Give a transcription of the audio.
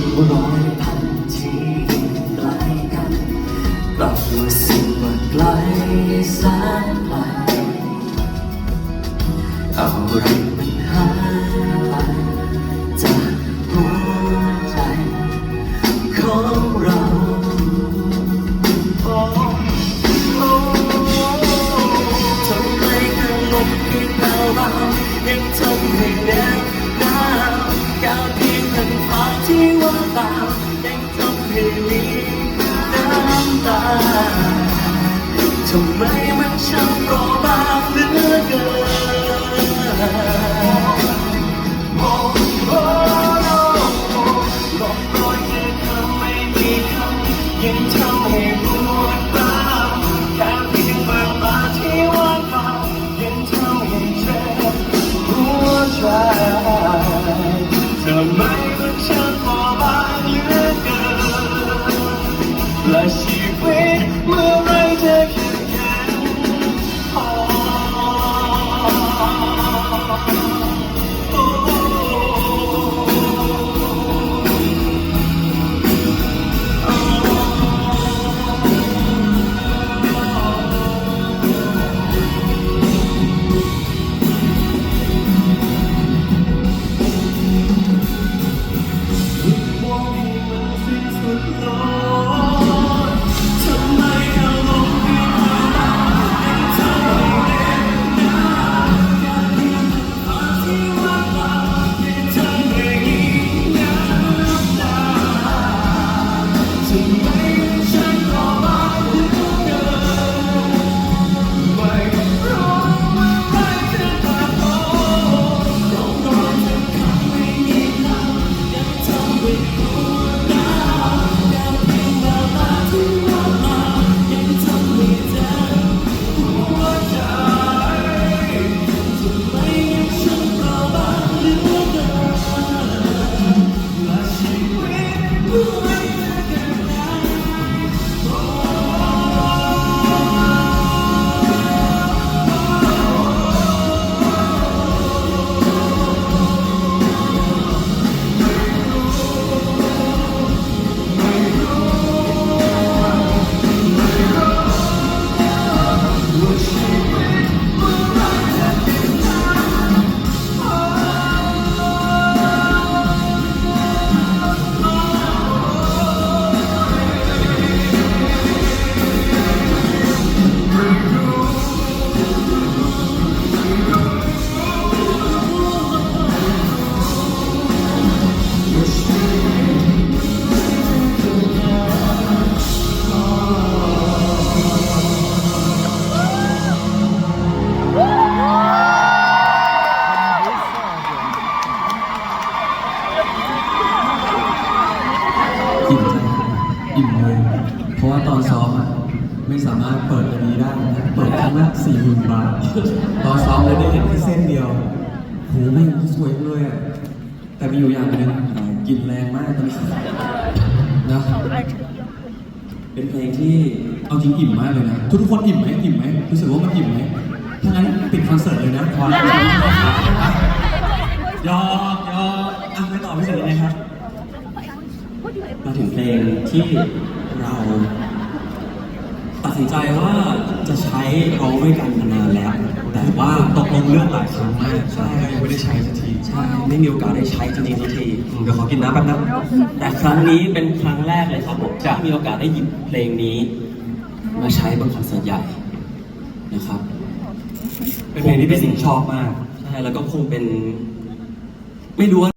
นร้อยพันที่ใกล้กันกลับว่าสิ่งว่าไกลแสนไกลเอาเรื่องำไมมันช่างเปราะบางเหลือเกินโอ้โอ้โอ้ลบรอยแค่คำไม่มีคำยังทำให้ ต ไม่สามารถเปิดอันนี้ได้นะเปิดครั้งละสี่หมื่นบาทตอนซ้อมเลยได้เห็นแค่เส้นเดียวโหแม่งสวยเลยอะแต่มีอยู่อย่างหนึงอ่ากลินแรงมากตอนนี้นะเป็นเพลงที่เอาจริงอิ่มมากเลยนะ ทุกทุกๆคนอิ่มไหมอิ่มไหมรู้สึกว่ามันอิ่มไหมถ้างั้นปิดคอนเสิร์ตเลยนะพอแล้วยอกยอกอะไม่ต่อไม่เสร็จเลยนะครับมาถึงเพลงที่เราตัด สินใจว่าจะใช้ร้องด้วยกันมานานแล้ว แต่ว่าตกลงเลือกหลายครั้งมากใช่ยังไม่ได้ใช้สักทีใช่ไม่มีโอกาสได้ใช้จริงๆสักทีอืมเดี๋ยวขอกินน้ำแป๊บนะแต่ครั้งนี้เป็นครั้งแรกเลยครับผมที่มีโอกาสได้หยิบเพลงนี้ มาใช้บนคอนเสิร์ตใหญ่นะครับ เป็นเพลงที่พี่สิงห์ชอบมาก ใช่แล้วก็คงเป็น ไม่รู้ว่า